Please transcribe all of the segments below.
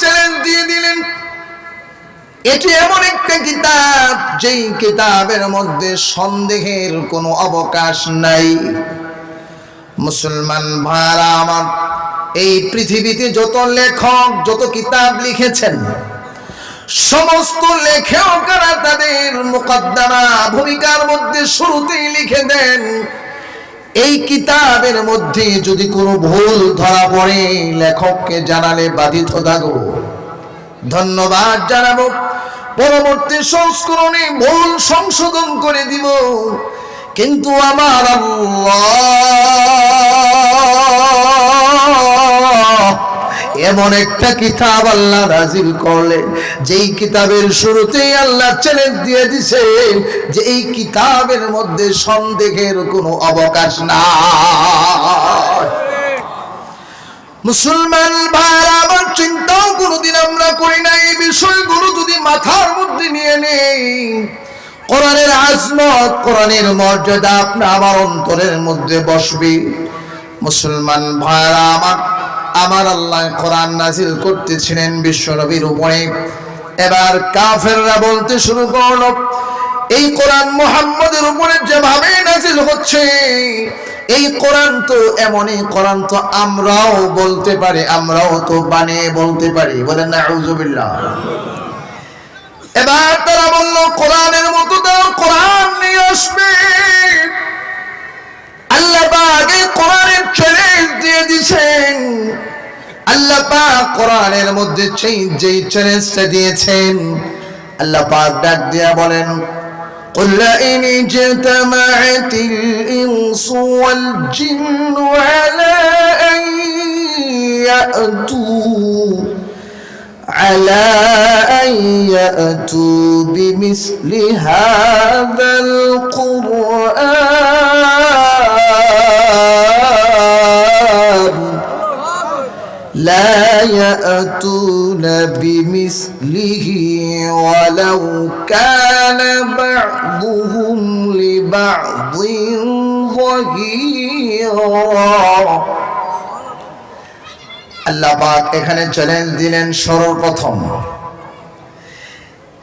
Challenge দিয়ে দিলেন। এটি এমন একটা কিতাব, যেই কিতাবের মধ্যে সন্দেহের কোনো অবকাশ নাই। মুসলমান ভাইরা আমার, এই পৃথিবীতে যত লেখক, যত কিতাব লিখেছেন, সমস্ত লেখকেরা তাদের মুকদ্দমা ভূমিকার মধ্যে শুরুতেই লিখে দেন এই কিতাবের মধ্যে যদি কোনো ভুল ধরা পড়ে, লেখককে জানালে বাধিত থাকো ধন্যবাদ জানাব। পরবর্তী সংস্করণে ভুল সংশোধন করে দিব। কিন্তু আমার আল্লাহ এমন একটা কিতাব আল্লাহ নাজিল করলেন, যেই কিতাবের শুরুতেই আল্লাহ চ্যালেঞ্জ দিয়ে দিছে যে এই কিতাবের মধ্যে সন্দেহের কোনো অবকাশ না মুসলমান আমার চিন্তাও কোনোদিন আমরা করি না এই বিষয়গুলো যদি মাথার মধ্যে নিয়ে নেই। কোরআনের আজমত, কোরআনের মর্যাদা আপনার আমার অন্তরের মধ্যে বসবে। মুসলমান ভাইরা, আমার আমার আল্লাহ কোরআন নাজিল করতেছিলেন বিশ্বনবীর উপরে। এবার কাফেররা বলতে শুরু করল, এই কোরআন মোহাম্মদের উপরে যেভাবে নাজিল হচ্ছে, এই কোরআন তো এমনই কোরআন তো আমরাও বলতে পারি, আমরাও তো বানিয়ে বলতে পারি। বলেন না আউজুবিল্লাহ এবার তারা বলল, কোরআনের মতো তো কোরআন নিয়ে আসবে। আল্লাহ এই কোরআনের চ্যালেঞ্জ দিয়ে দিয়েছেন। আল্লাহ পাক কোরআনের মধ্যে সেই যেই চ্যালেঞ্জটা দিয়েছেন আল্লাহ পাক ডাক দিয়া বলেন قل لئن اجتمعت الإنس والجن على أن يأتوا على أن يأتوا بمثل هذا القرآن يأتون بمثله ولو كان بعضهم لبعض ظهيرا আল্লাহ পাক এখানে চ্যালেঞ্জ দিলেন সর্বপ্রথম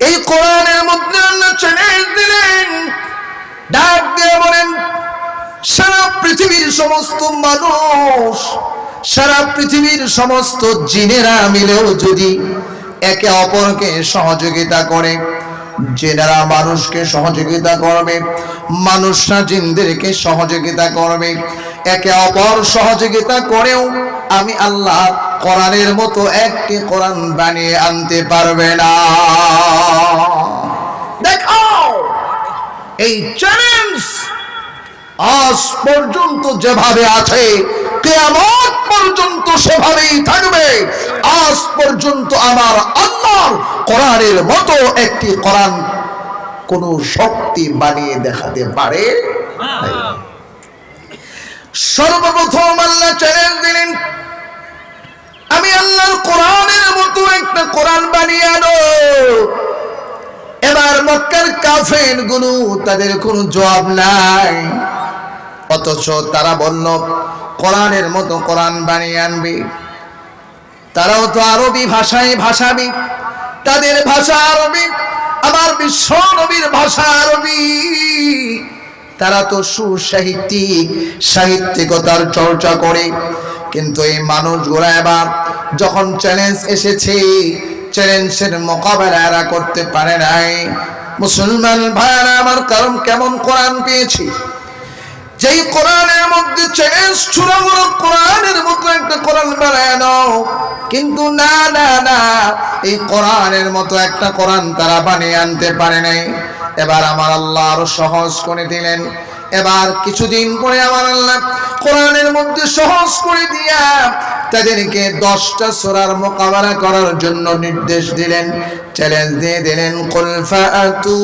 এই কোরআনের মধ্যে আল্লাহ চ্যালেঞ্জ দিলেন ডাক দিয়ে বলেন সারা পৃথিবীর সমস্ত মানুষ সারা পৃথিবীর সমস্ত জিনেরা মিলেও যদি একে অপরকে সহযোগিতা করে, জেনারা মানুষকে সহযোগিতা করবে, মানুষরা জিনদেরকে সহযোগিতা করবে, একে অপর সহযোগিতা করেও আমি আল্লাহ কোরআনের মতো একটি কোরআন বানিয়ে আনতে পারবে না। দেখাও, এই চ্যালেঞ্জ আজ পর্যন্ত যেভাবে আছে কেয়ামত পর্যন্ত সেভাবেই থাকবে। আজ পর্যন্ত আমার আল্লাহর কোরআনের মতো একটি কোরআন কোন শক্তি বানিয়ে দেখাতে পারে সর্বপ্রথম আল্লাহ চ্যালেঞ্জ দিলেন, আমি আল্লাহর কোরআনের মতো একটা কোরআন বানিয়ে আনো। এবার মক্কার কাফেরগুলো তাদের কোনো জবাব নাই। অথচ তারা বলল, কোরআনের মতো কোরআন বানিয়ে আনবে। তারাও তো আরবি ভাষায় ভাষাবি। তাদের ভাষা আরবি, আমার বিশ্ব নবীর ভাষা আরবি। তারা তো সুসাহিত্যিক, সাহিত্যিকতার চর্চা করে। কিন্তু এই মানুষগুলা এবার যখন চ্যালেঞ্জ এসেছে চ্যালেঞ্জের মোকাবেলা এরা করতে পারে নাই। মুসলমান ভাইয়ারা, আমার কারণ কেমন কোরআন পেয়েছি? যেই কোরআনের মধ্যে চ্যালেঞ্জ ছুড়া কোরআনের মতো একটা কোরআন বানায় নাও। কিন্তু না না না, এই কোরআনের মতো একটা কোরআন তারা বানিয়ে আনতে পারে নাই। এবার আমার আল্লাহ আরও সহজ করে দিলেন। এবার কিছুদিন পরে আমার আল্লাহ কোরআনের মধ্যে সহজ করে দিয়া তাদেরকে দশটা সোরার মোকাবেলা করার জন্য নির্দেশ দিলেন। চ্যালেঞ্জ দিয়ে দিলেন, কুল ফাআতু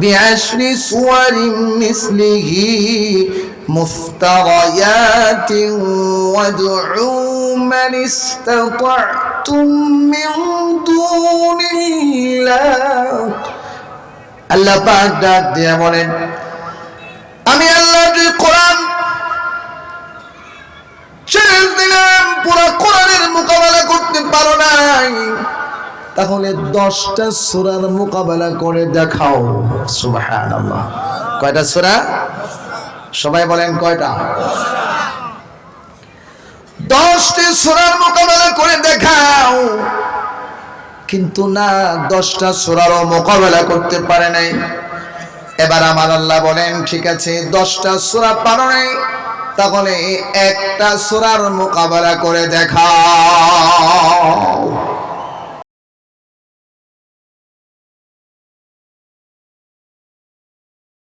বিআশরি সুওয়ারিন মিসলিহি মুফতারায়াতিন ওয়াদউ মান ইসতাতা'তুম মিন দুনিল্লাহ আল্লাহ পাক ডাক দিয়ে বলেন, আমি আল্লাহ কোরআন চ্যালেঞ্জ দিলাম, পুরো কোরআনের মোকাবেলা করতে পারো নাই। তাহলে দশটা সুরার মোকাবেলা করে দেখাও। সুবাহান কয়টা সুরা? সবাই বলেন কয়টা? দশটি সুরার মোকাবেলা করে দেখাও। কিন্তু না, দশটা সুরারও মোকাবেলা করতে পারে নাই। এবার আমার আল্লাহ বলেন, ঠিক আছে, দশটা সুরা পারো নাই, তাহলে একটা সুরার মোকাবেলা করে দেখাও।